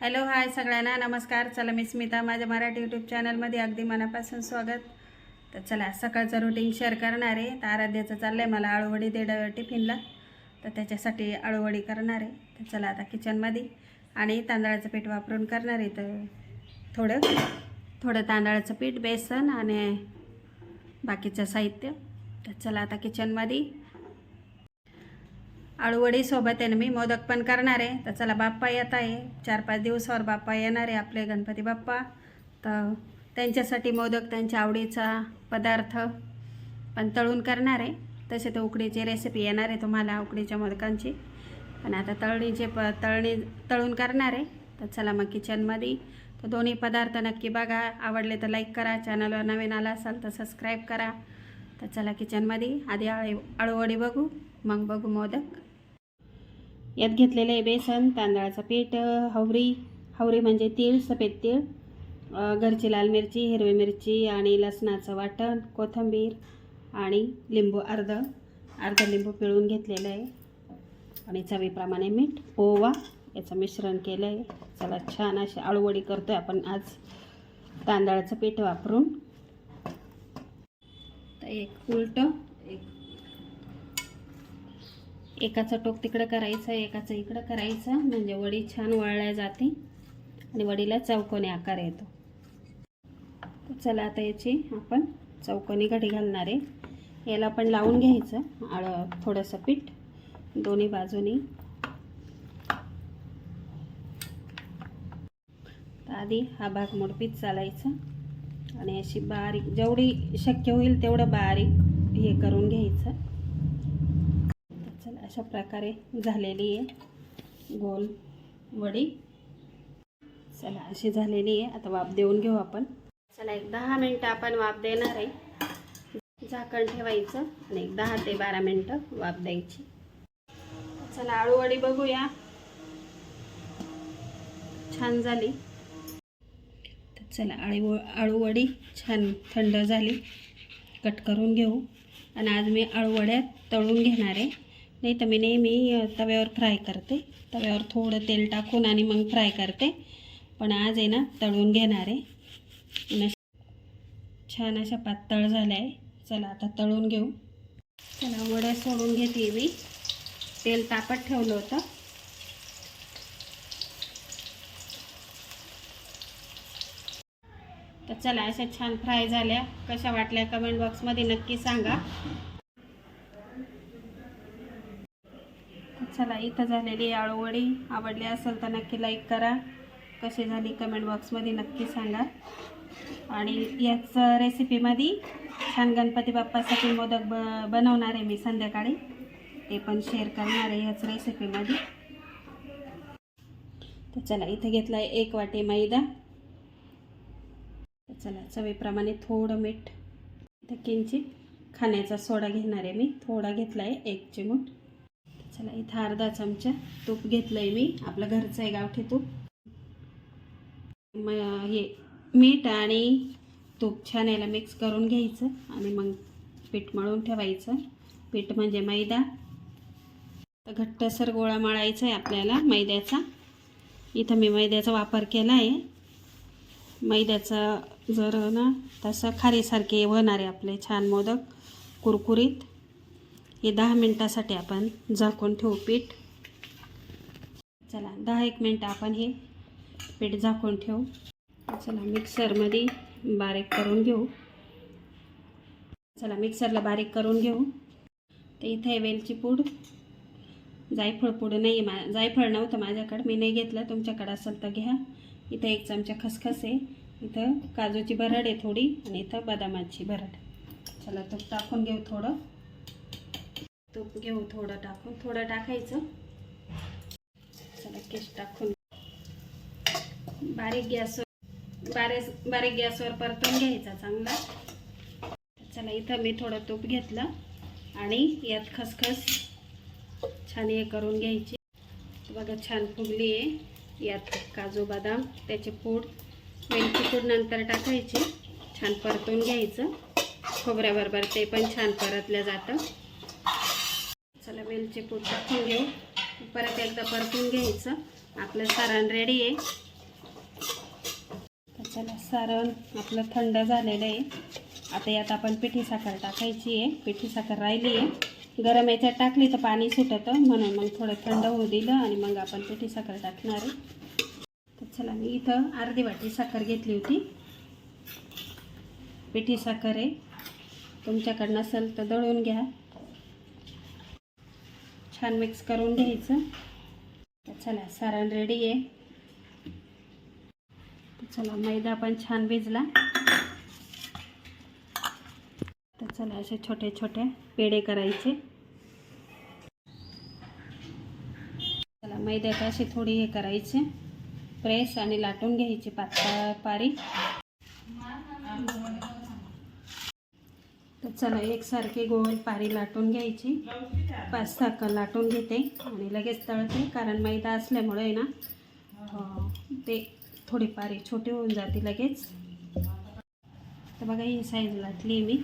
Hello hi सगळ्यांना नमस्कार. चला मी स्मिता माझ्या मराठी यूट्यूब चॅनलमध्ये अगदी मनापासून स्वागत. तर चला सकाळचं रुटीन शेअर करणार आहे. तर आराध्याचं चाललं आहे मला आळूवडी दे टिफिनला. तर त्याच्यासाठी आळूवडी करणार आहे. तर चला आता किचनमध्ये आणि तांदळाचं पीठ वापरून करणार आहे. तर थोडं थोडं तांदळाचं पीठ बेसन आणि बाकीचं साहित्य. तर चला आता किचनमध्ये आळूवडीसोबत आहे ना मी मोदक पण करणार आहे. तर चला बाप्पा येत आहे. चार पाच दिवसावर बाप्पा येणार आहे आपले गणपती बाप्पा. तर त्यांच्यासाठी मोदक त्यांच्या आवडीचा पदार्थ पण तळून करणार आहे. तसे तर उकडीची रेसिपी येणार आहे तुम्हाला उकडीच्या मोदकांची. पण आता तळणीचे प तळणी तळून करणार आहे. तर चला मग किचनमध्ये तर दोन्ही पदार्थ नक्की बघा. आवडले तर लाईक करा. चॅनलवर नवीन आला असाल तर सबस्क्राईब करा. तर चला किचनमध्ये आधी आळी आळूवडी बघू. मग बघू मोदक. यात घेतलेलं आहे बेसन तांदळाचं पीठ हवरी. हवरी म्हणजे तीळ सफेद तीळ घरची लाल मिरची हिरवी मिरची आणि लसणाचं वाटण कोथिंबीर आणि लिंबू अर्ध. अर्ध लिंबू पिळून घेतलेलं आहे. आणि चवीप्रमाणे मीठ ओवा याचं मिश्रण केलं आहे चला छान अशी आळूवडी करतो आहे आपण आज. तांदळाचं पीठ वापरून. तर एक उलटं एकाचं टोक तिकडं करायचं एकाचं इकडं करायचं. म्हणजे वडी छान वळल्या जाते आणि वडीला चौकोनी आकार येतो. चला आता याची आपण चौकोनी घडी घालणार आहे. याला पण लावून घ्यायचं आळ थोडंसं पीठ दोन्ही बाजूनी. आधी हा भाग मोडपीत चालायचा आणि अशी बारीक जेवढी शक्य होईल तेवढं बारीक हे करून घ्यायचं. अशा प्रकारे झालेली आहे. गोल वडी. चला अशी झालेली आहे. आता वाफ देऊन घेऊ आपण. चला एक दहा मिनटं आपण वाफ देणार आहे. झाकण ठेवायचं आणि एक दहा ते बारा मिनटं वाफ द्यायची. चला आळूवडी बघूया. छान झाली. तर चला आळू आळूवडी छान थंड झाली. कट करून घेऊ. आणि आज मी आळूवड्या तळून घेणार आहे. नाही तर मी नेहमी तव्यावर फ्राय करते. तव्यावर थोडं तेल टाकून आणि मग फ्राय करते. पण आज आहे ना तळून घेणार आहे. छान अशा पातळ झाल्या आहे. चला आता तळून घेऊ. चला वड्या सोडून घेते मी. तेल तापत ठेवलं होतं. तर चला अशा छान फ्राय झाल्या. कशा वाटल्या कमेंट बॉक्समध्ये नक्की सांगा. चला इथं झालेली आळूवडी. आवडली असेल तर नक्की लाईक करा. कशी झाली कमेंट बॉक्समध्ये नक्की सांगा. आणि याच रेसिपीमध्ये छान गणपती बाप्पासाठी मोदक ब बनवणार आहे मी संध्याकाळी. ते पण शेअर करणार आहे याच रेसिपीमध्ये तर चला इथं घेतला आहे एक वाटी मैदा. चला चवीप्रमाणे थोडं मीठ. इथं किंचित खाण्याचा सोडा घेणार आहे मी. थोडा घेतला आहे एक चिमूट. चला इथं अर्धा चमचा तूप घेतलं आहे मी. आपलं घरचं आहे गावठी तूप. म हे मीठ आणि तूप छान याला मिक्स करून घ्यायचं आणि मग पीठ मळून ठेवायचं. पीठ म्हणजे मैदा. तर घट्टसर गोळा मळायचा आहे आपल्याला मैद्याचा. इथं मी मैद्याचा वापर केला आहे. मैद्याचा जर ना तसं खारीसारखे होणार आहे आपले छान मोदक. कुरकुरीत. हे दहा मिनटासाठी आपण झाकून ठेवू पीठ. चला दहा एक मिनटं आपण हे पीठ झाकून ठेवू. चला मिक्सरमध्ये बारीक करून घेऊ. चला मिक्सरला बारीक करून घेऊ. तर इथे वेलची पूड. जायफळ पूड नाही मा जायफळ नव्हतं माझ्याकडं. मी नाही घेतलं. तुमच्याकडं असेल तर घ्या. इथं एक चमचा खसखस आहे. इथं काजूची भरड आहे थोडी आणि इथं बदामाची भरड. चला तूप टाकून घेऊ थोडं. तूप घेऊ थोडं टाकून थोडं टाकायचं. चला केस टाकून. बारीक गॅसवर बारीक बारीक गॅसवर परतून घ्यायचा चांगला. चला इथं मी थोडं तूप घेतलं आणि यात खसखस छान हे करून घ्यायची. बघा छान फुगली आहे. यात काजू बदाम त्याचे पूड वेलची पूड नंतर टाकायची. छान परतून घ्यायचं. खोबऱ्याबरोबर ते पण छान परतलं जातं. चला वेलची टाकून घेऊ. परत एकदा परतून घ्यायचं. आपलं सारण रेडी आहे. चला सारण आपलं थंड झालेलं आहे. आता यात आपण पिठी साखर टाकायची आहे. पिठी साखर राहिली आहे. गरम याच्यात टाकली तर पाणी सुटतं. म्हणून मग थोडं थंड होऊ दिलं आणि मग आपण पिठी साखर टाकणार आहे. तर चला मी इथं अर्धी वाटी साखर घेतली होती. पिठी साखर आहे. तुमच्याकडं नसेल तर दळून घ्या. छान मिक्स करून घ्यायचं. तर चला सारण रेडी आहे. चला मैदा पण छान भिजला. तर चला असे छोटे छोटे पेढे करायचे. चला मैद्यात अशी थोडी हे करायचे. प्रेस आणि लाटून घ्यायचे पातळ पारी. तर चला एकसारखी गोल पारी लाटून घ्यायची. पाच सहा लाटून घेते आणि लगेच तळते कारण मैदा असल्यामुळे आहे ना ते थोडी पारी छोटी होऊन जाते लगेच. तर बघा ही साईज लाटली मी.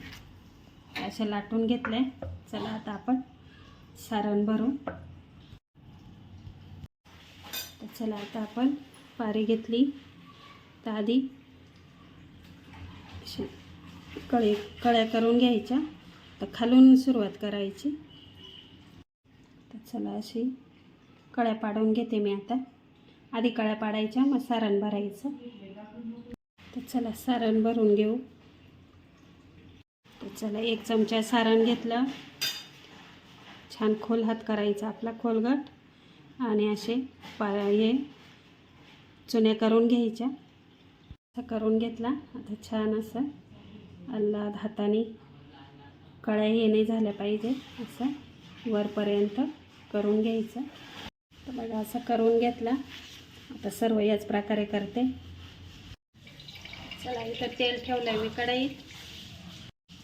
अशा लाटून घेतल्या. चला आता आपण सारण भरू. तर चला आता आपण पारी घेतली. तर आधी अशी कळे कळ्या करून घ्यायच्या. तर खालून सुरुवात करायची. तर चला अशी कळ्या पाडून घेते मी आता. आधी कळ्या पाडायच्या मग सारण भरायचं. तर चला सारण भरून घेऊ. तर चला एक चमचा सारण घेतलं. छान खोल हात करायचा आपला खोलगट. आणि असे पा हे चुन्या करून घ्यायच्या. असं करून घेतला. आता छान असं अल्लाद हाताने कळ्या हे नाही झाल्या पाहिजे असं वरपर्यंत करून घ्यायचं. तर बघा असं करून घेतला. आता सर्व याच प्रकारे करते. चला इथं तेल ठेवलं मी कढईत.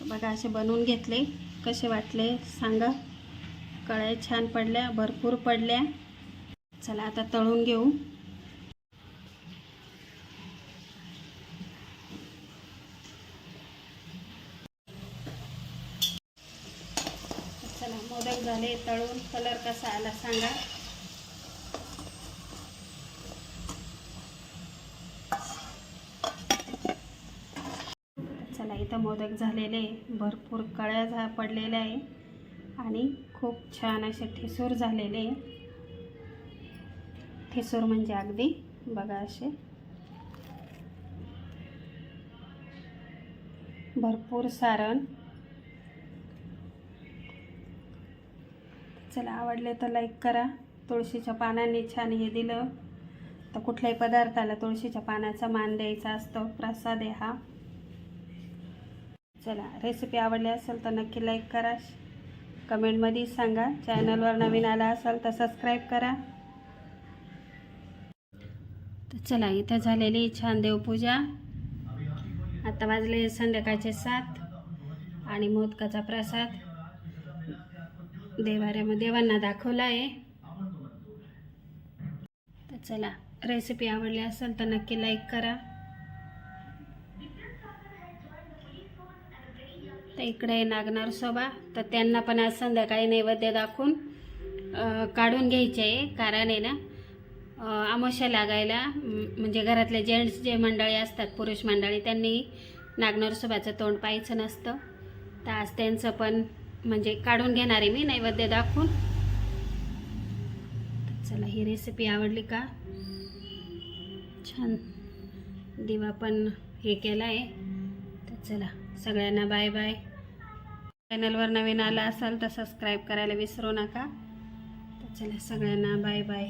तर बघा असे बनवून घेतले. कसे वाटले सांगा. कळ्या छान पडल्या भरपूर पडल्या. चला आता तळून घेऊ चला मोदक झाले तळून कलर कसा आला सांगा. चला इथं मोदक झालेले भरपूर कळ्या झा पडलेल्या आहे. आणि खूप छान असे ठिसूर झालेले ठिसूर म्हणजे अगदी बघा असे. भरपूर सारण. चला आवडले तर लाईक करा. तुळशीच्या पानांनी छान हे दिलं. तर कुठल्याही पदार्थाला तुळशीच्या पानाचा मान द्यायचा असतो. प्रसाद आहे हा. चला रेसिपी आवडली असेल तर नक्की लाईक करा. कमेंटमध्ये सांगा. चॅनलवर नवीन आला असाल तर सबस्क्राईब करा. तर चला इथं झालेली छान देवपूजा. आता वाजले संध्याकाळचे सात आणि मोदकाचा प्रसाद. देवाऱ्यामध्ये देवांना दाखवला आहे तर चला रेसिपी आवडली असेल तर नक्की लाईक करा. तर इकडे आहे नागनार सोबा. तर त्यांना पण आज संध्याकाळी नैवेद्य दाखवून काढून घ्यायचे आहे कारण आहे ना अं, अमावस्या लागायला म्हणजे घरातले जेंट्स जे मंडळी असतात पुरुष मंडळी त्यांनी नागनार सोबाचं तोंड पाहायचं नसतं. तर आज त्यांचं पण म्हणजे काढून घेणार आहे मी नैवेद्य दाखवून. तर चला ही रेसिपी आवडली का? छान. दिवा पण हे केला आहे तर चला सगळ्यांना बाय बाय चॅनलवर नवीन आला असाल तर सबस्क्राईब करायला विसरू नका. तर चला सगळ्यांना बाय बाय